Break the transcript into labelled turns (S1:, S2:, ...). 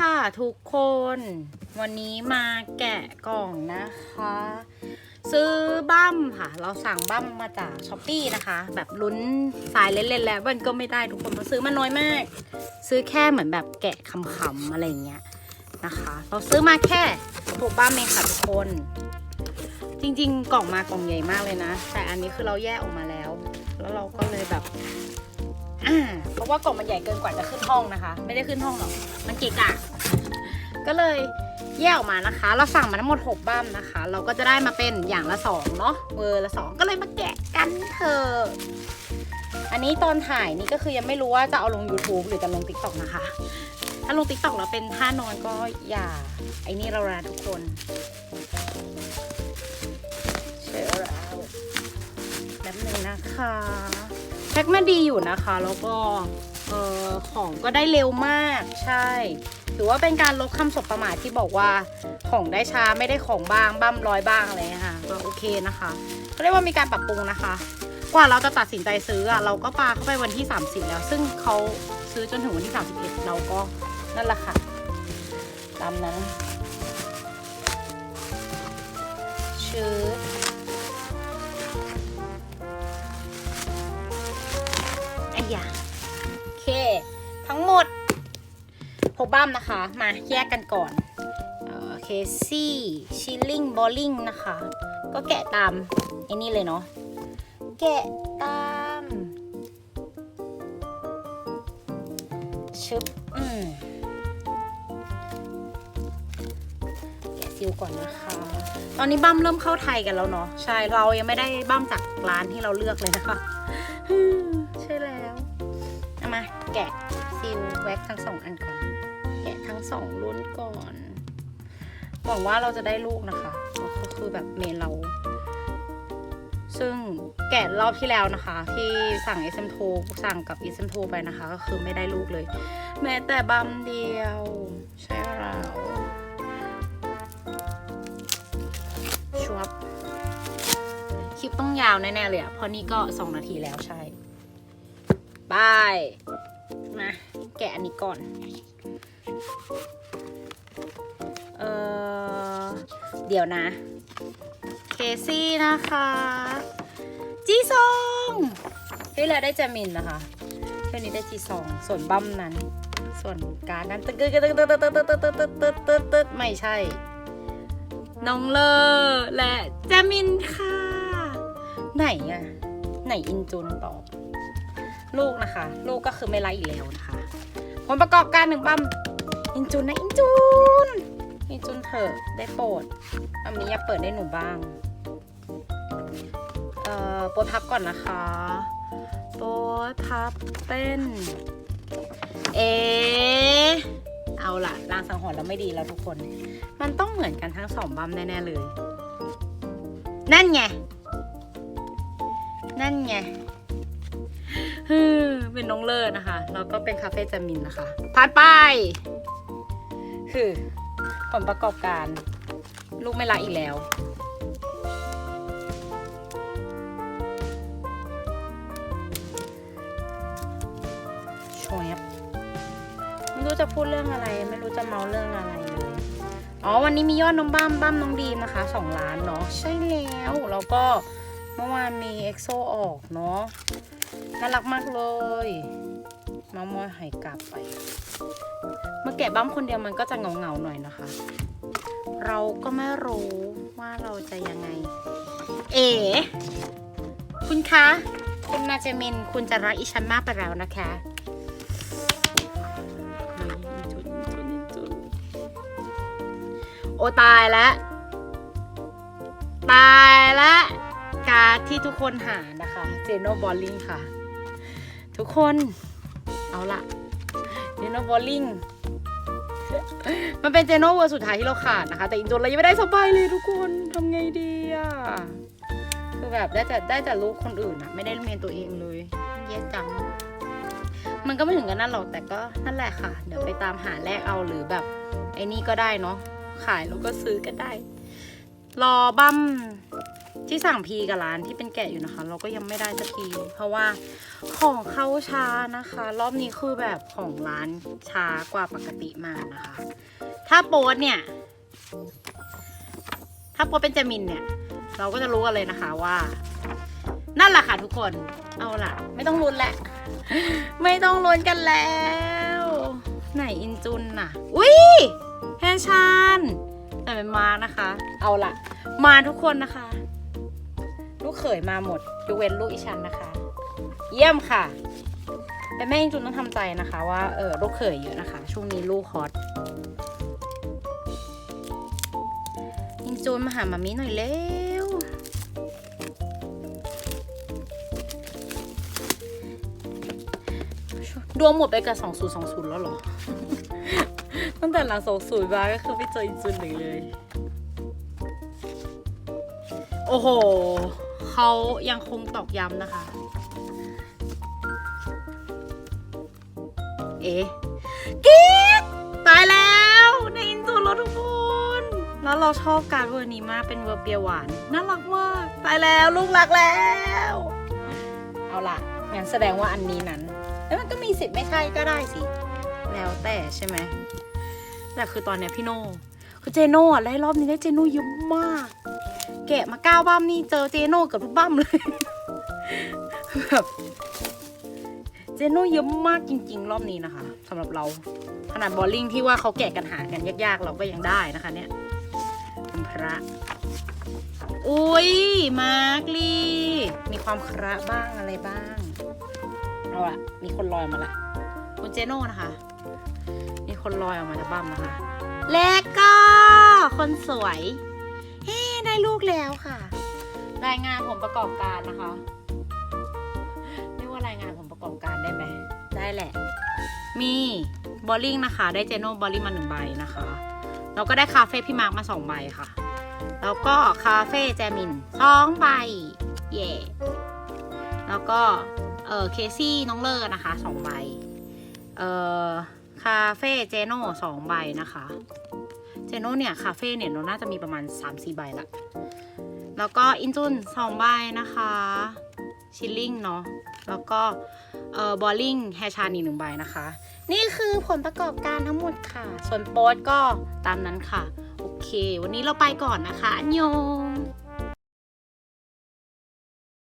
S1: ค่ะทุกคน วันนี้มาแกะกล่องนะคะ ซื้อบั้มค่ะ เราสั่งบั้มมาจากช้อปปีนะคะ แบบลุ้นสายเล่นๆแล้วมันก็ไม่ได้ทุกคนเพราะซื้อมาน้อยมาก ซื้อแค่เหมือนแบบแกะคำๆอะไรเงี้ยนะคะ เราซื้อมาแค่หกบั้มเองค่ะทุกคน จริงๆ กล่องมากล่องใหญ่มากเลยนะ แต่อันนี้คือเราแยกออกมาแล้ว แล้วเราก็เลยแบบ อ่าเพราะว่ากล่องมันใหญ่เกินกว่าจะขึ้นห้องนะคะ ไม่ได้ขึ้นห้องหรอกมันเกะกะก็เลยแยกออกมานะคะ เราสั่งมาทั้งหมด6บ้ามนะคะ เราก็จะได้มาเป็นอย่างละ2เนาะเวอร์ละ 2 ก็เลยมาแกะกันเถอะอันนี้ตอนถ่ายนี่ก็คือยังไม่รู้ว่าจะเอาลง YouTube หรือจะลง TikTok นะคะ ถ้าลง TikTok แล้วเป็นท่านอนก็อย่า ไอ้นี่เรานะทุกคนเชื่อแล้วแบบหนึ่งนะคะ พ็คมาดีอยู่นะคะ แล้วก็เออของก็ได้เร็วมากใช่ ถือว่าเป็นการลดคำสบประมาทที่บอกว่าของได้ช้าไม่ได้ของบ้างบ้ามร้อยบ้างอะไรค่ะก็โอเคนะคะก็เรียกว่ามีการปรับปรุงนะคะ กว่าเราจะตัดสินใจซื้ออะเราก็ปาเข้าไปวันที่ 30 แล้ว ซึ่งเขาซื้อจนถึงวันที่ 31 เราก็นั่นแหละค่ะตามนั้นชืด อ้ยาโอเค ทั้งหมดหกบ้ามนะคะ มาแยกกันก่อนเคซี่ชิลลิงบอลลิงนะคะ ก็แกะตามไอ้นี่เลยเนาะ แกะตามชึบอืมแกะซิลก่อนนะคะ ตอนนี้บั้มเริ่มเข้าไทยกันแล้วเนาะ ใช่ เรายังไม่ได้บั้มจากร้านที่เราเลือกเลยนะคะ ใช่แล้ว เอามาแกะซิลแว็กทั้งสองอันก่อน แกะทั้งสองรุ่นก่อน หวังว่าเราจะได้ลูกนะคะ ก็คือแบบเมนเรา ซึ่งแกะรอบที่แล้วนะคะ ที่สั่ง SM2 สั่งกับ SM2 ไปนะคะ ก็คือไม่ได้ลูกเลย แม้แต่บัมเดียว ใช่แล้วชวบคลิปต้องยาวแน่ๆเลยอะเพราะนี่ก็ 2 นาทีแล้วใช่ บายมา แกะอันนี้ก่อน เออเดี๋ยวนะ เคซี่นะคะ จีซองที่แล้วได้จามินนะคะเที่ยวนี้ได้จีซอง ส่วนบั้มนั้น ส่วนการนั้นตึ๊ดตึ๊ดตึ๊ดตึ๊ดตึ๊ดตึ๊ดตึ๊ดตึ๊ดตึ๊ดตึ๊ดตึ๊ดไม่ใช่ น้องเลอและจามินค่ะ ไหนอะไหนอินจุนตอบ ลูกนะคะ ลูกก็คือไม่ไล่อีกแล้วนะคะ ผลประกอบการหนึ่งบัมอินจุนนะอินจุนอินจุนเถอะได้โปรดอามีอยากเปิดได้หนูบ้างเอ่อโปรยพับก่อนนะคะโปรยพับเป็นเอเอาละรางสังหรณ์เราไม่ดีแล้วทุกคน มันต้องเหมือนกันทั้งสองบัมแน่ๆเลย นั่นไง นั่นไง เป็นน้องเลิศนะคะ แล้วก็เป็นคาเฟ่จามินนะคะผ่านไป คือผลประกอบการ ลูกไม่รักอีกแล้ว ชวบไม่รู้จะพูดเรื่องอะไร ไม่รู้จะเมาเรื่องอะไรเลยอ๋อ วันนี้มียอดน้องบ้ามบ้ามน้องดีมนะคะสองล้านเนาะใช่แล้ว แล้วก็ มื่อวานมีเอ็กโซออกเนาะน่ารักมากเลย มามอยหายกลับไป เมื่อแกะบ้ามคนเดียวมันก็จะเงาเงาๆหน่อยนะคะ เราก็ไม่รู้ว่าเราจะยังไง เอ๋คุณคะ คุณนาเจมิน คุณจะรักอีฉันมากไปแล้วนะคะเฮ้ยจุนจุนจุนโอตายแล้ว ตายแล้ว การดที่ทุกคนหานะคะเจโนบอลลิงค่ะ ทุกคนเอาละเจโนบอลลิงมันเป็นเจโนเวอร์สุดท้ายที่เราขาดนะคะ แต่อินโดนเรายังไม่ได้สบายเลยทุกคนทำไงดีอะคือแบบได้แต่ได้แต่ลูกคนอื่นอะไม่ได้เรียนตัวเองเลยแย่จังมันก็ไม่ถึงกันนั่นหรอกแต่ก็นั่นแหละค่ะ เดี๋ยวไปตามหาแลกเอาหรือแบบ ไอ้นี่ก็ได้เนาะขายแล้วก็ซื้อก็ได้ รอบั้ม ที่สั่งพีกับร้านที่เป็นแกะอยู่นะคะ เราก็ยังไม่ได้สักทีเพราะว่าของเข้าช้านะคะ รอบนี้คือแบบของร้านช้ากว่าปกติมากนะคะ ถ้าโป๊ตเนี่ย ถ้าโป๊ตเป็นเจมินเนี่ย เราก็จะรู้กันเลยนะคะว่า นั่นแหละค่ะทุกคนเอาล่ะ ไม่ต้องลุ้นแหละไม่ต้องลุ้นกันแล้ว ไหนอินจุนน่ะ อุ้ยแฮชานแต่เป็นมานะคะ เอาล่ะ มาทุกคนนะคะ ลูกเขยมาหมดยกเว้นลูกอีชันนะคะ เยี่ยมค่ะแต่แม่อินจุนต้องทำใจนะคะ ว่าเออลูกเขยเยอะนะคะ ช่วงนี้ลูกฮอตอินจุนมาหามามิหน่อยเร็วดวงหมดไปกับ 2020 แล้วหรอ ตั้งแต่หลัง20มาก็คือไม่เจออินจุนเลยเลยโอ้โห เขายังคงตอกย้ำนะคะ เอ๊ะกิ๊ดตายแล้วในอินจุนแล้วทุกคน แล้วเราชอบการเวอร์นี้มากเป็นเวอร์เบียหวาน น่ารักมาก ตายแล้วลูกรักแล้ว เอาล่ะ งั้นแสดงว่าอันนี้นั้น แล้วมันก็มีสิทธิ์ไม่ใช่ก็ได้สิ แล้วแต่ใช่ไหม แต่คือตอนเนี้ยพี่โน่คือเจโน่อะได้รอบนี้ได้เจโน่เยอะมาก แกะมาเก้าบ้ามนี่เจอเจโน่เกับทุกบ้ามเลยแบบเจโน่เยอะมากจริง ๆ รอบนี้นะคะสำหรับเราขนาดบอลลิงที่ว่าเขาแกะกันหากันยากๆ เราก็ยังได้นะคะ เนี่ยคุณพระอุ้ยมาร์กลีมีความคระบ้างอะไรบ้างเอาละมีคนลอยมาละคุณเจโน่นะคะ มีคนลอยออกมาจากบ้ามนะคะ แล้วก็คนสวย ได้ลูกแล้วค่ะ รายงานผลประกอบการนะคะเรียกว่ารายงานผลประกอบการได้ไหมได้แหละ มีบอลลิงนะคะ ได้เจโน่บอลลิงมาหนึ่งใบนะคะแล้วก็ได้คาเฟ่พี่มาร์กมาสองใบค่ะ แล้วก็คาเฟ่แจมินสองใบเย่แล้วก็เออเคซี่น้องเลอร์นะคะสองใบเออคาเฟ่เจโน่สองใบนะคะ เจโน่เนี่ยคาเฟ่เนี่ยโนน่าจะมีประมาณ 3-4 ใบละ แล้วก็อินจุนสองใบนะคะ ชิลลิงเนาะ แล้วก็เอ่อบอลลิงแฮชานีหนึ่งใบนะคะ นี่คือผลประกอบการทั้งหมดค่ะ ส่วนโป๊ตก็ตามนั้นค่ะ โอเค วันนี้เราไปก่อนนะคะอันย